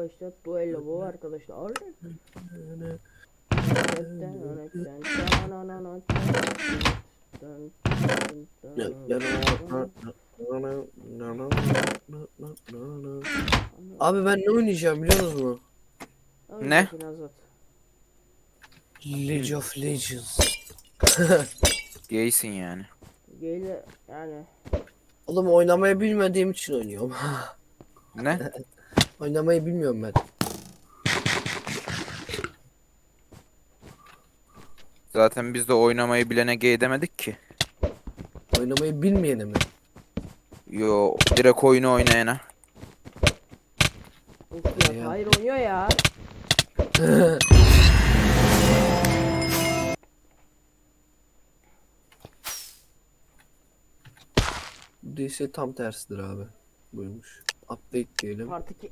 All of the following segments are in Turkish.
başlat duello bu arkadaşlar. Abi ben ne oynayacağım biliyor musunuz? Ne? League of Legends. Gaysin yani. Geyle yani Oğlum oynamayı bilmediğim için oynuyorum. Ne? Oynamayı bilmiyorum ben. Zaten biz de oynamayı bilene gay demedik ki. Oynamayı bilmeyene mi? Yo direkt oyunu oynayana. Of ya Ya. Tahir oynuyor ya. Bu değilse tam tersidir abi. Buymuş. Update diyelim. Part 2.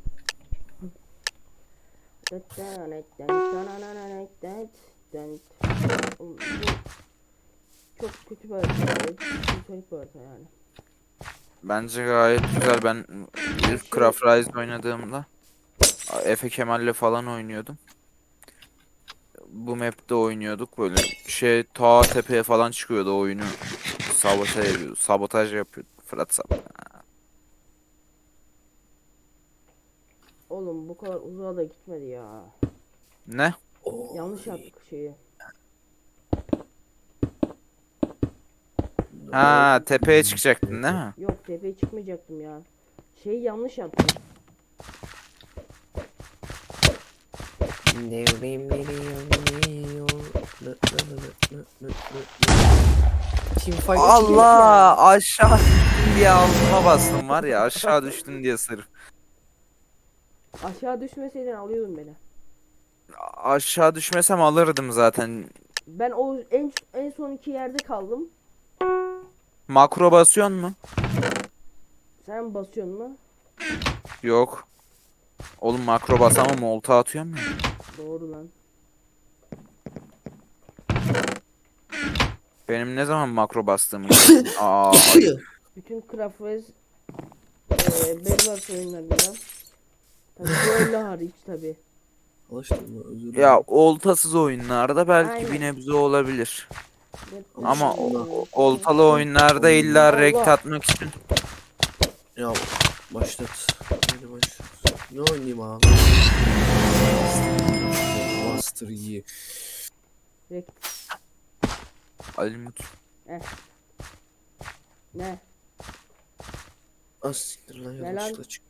Çok kötü bir harita. Kötü bir harita yani. Bence gayet güzel. Ben ilk Craft Rise oynadığımda Efe Kemal'le falan oynuyordum. Bu map'te oynuyorduk böyle şey ta tepeye falan çıkıyordu oyunu sabotaj yapıyordu. Sabotaj yapıyordu. Fırat sab. Oğlum bu kadar uzağa da gitmedi ya. Ne? Yanlış yaptık şeyi. Ha tepeye çıkacaktın değil mi? Yok tepeye çıkmayacaktım ya. Şeyi yanlış yaptım. Team fight Allah aşağı düştüm diye altıma bastım var ya aşağı düştüm diye sırf. Aşağı düşmeseydin alıyordun beni. Aşağı düşmesem alırdım zaten. Ben o en en son iki yerde kaldım. Makro basıyorsun mu? Sen basıyorsun mu? Yok. Oğlum makro basamam olta atıyorum ya. Doğru lan. Benim ne zaman makro bastığımı? Aa, Bütün Craft Race eee Bedwars oyunlarından. Tabii böyle hariç tabi. Alıştırma özür dilerim. ya oltasız oyunlarda belki Aynen. bir nebze olabilir. Ama o- oltalı oyunlarda illa rekt atmak için Ya başlat. Hadi başlat. Ne oynayayım abi? Master Yi. Alimut. Ne? Az siktir lan Ne yanlışlıkla çık.